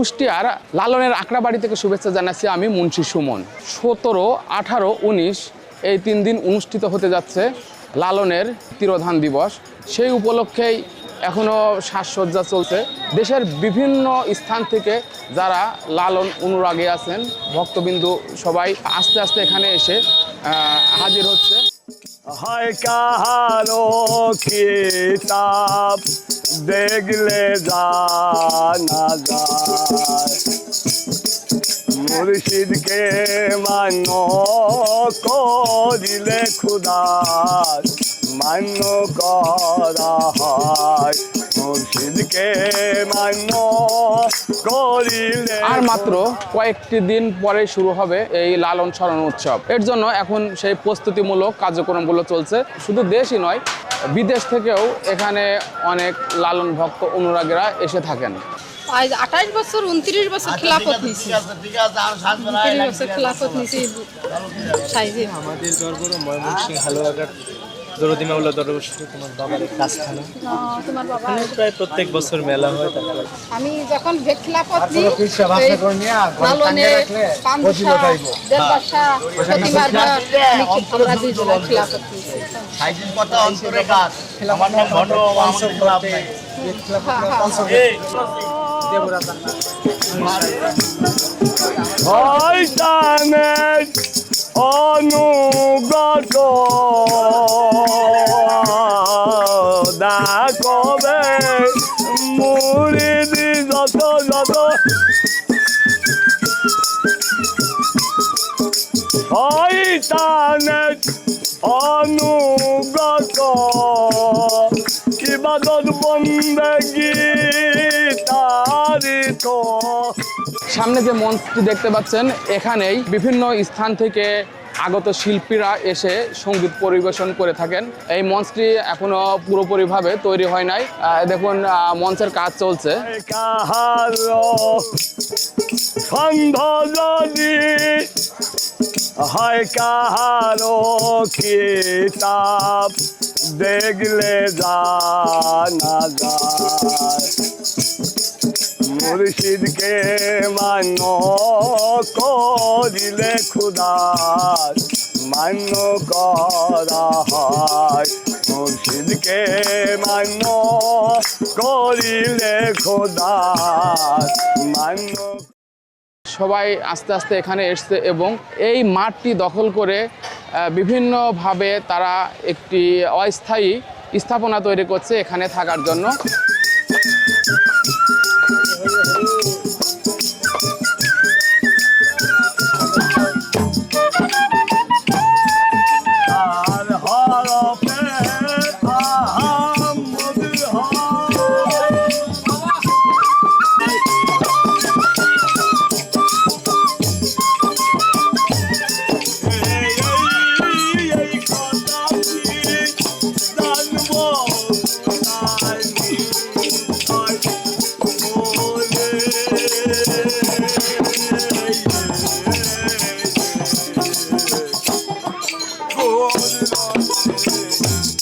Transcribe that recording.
কুষ্টিয়ার লালনের আকড়াবাড়ি থেকে শুভেচ্ছা জানাচ্ছি আমি মুন্সি সুমন। সতেরো, আঠারো, উনিশ এই তিন দিন অনুষ্ঠিত হতে যাচ্ছে লালনের তিরোধান দিবস। সেই উপলক্ষেই এখনও সাজসজ্জা চলছে। দেশের বিভিন্ন স্থান থেকে যারা লালন অনুরাগে আছেন, ভক্তবিন্দু সবাই আস্তে আস্তে এখানে এসে হাজির হচ্ছে। হয় কাহারো কিতাব দেখলে জানা যায় মুর্শিদকে মান্য করিলে খুদার মান্য করা হয়। মুর্শিদকে মান্য করিলে আর মাত্র কয়েকটি দিন পরে শুরু হবে এই লালন স্মরণ উৎসব। এর জন্য এখন সেই প্রস্তুতিমূলক কার্যক্রমগুলো চলছে। শুধু দেশই নয় বিদেশ থেকেও এখানে অনেক লালন ভক্ত অনুরাগীরা এসে থাকেন। আজ আঠাশ বছর উনত্রিশ বছর খেলাফত নিছি উনত্রিশ বছর খেলাফত নিছি সাইজে। আমাদের হালুয়াঘাট দরদি মাওলা দরবার তোমার বাবার কাজখানা। তোমার বাবা প্রায় প্রত্যেক বছর মেলা হয় তারপর আমি যখন যে খেলাফত লালনে পামসা দেড়বাসা প্রতিবার আমরা দুই জোড়া খেলাফত সাইজিন কথা অন্তরে কাজ। আমার নাম ভণ্ড আমাদের ক্লাব নাই। হ্যাঁ, হ্যাঁ। এই। শয়তানের অনুগত দেখবে মুড়িদি যত যত। শয়তানের অনুগত ইবাদত বন্দগি তারিত সামনে যে মঞ্চটি দেখতে পাচ্ছেন, এখানেই বিভিন্ন স্থান থেকে আগত শিল্পীরা এসে সংগীত পরিবেশন করে থাকেন। এই মঞ্চটি এখনও পুরোপুরিভাবে তৈরি হয় নাই। দেখুন মঞ্চের কাজ চলছে। হয় কাহারো কিতাব দেখলে যায়। মুর্শিদকে মান্য করিলে খুদার মান্য করা হয়। মুর্শিদকে মান্য করিলে খোদার মান্য সবাই আস্তে আস্তে এখানে এসছে এবং এই মাঠটি দখল করে বিভিন্নভাবে তারা একটি অস্থায়ী স্থাপনা তৈরি করছে এখানে থাকার জন্য। বলে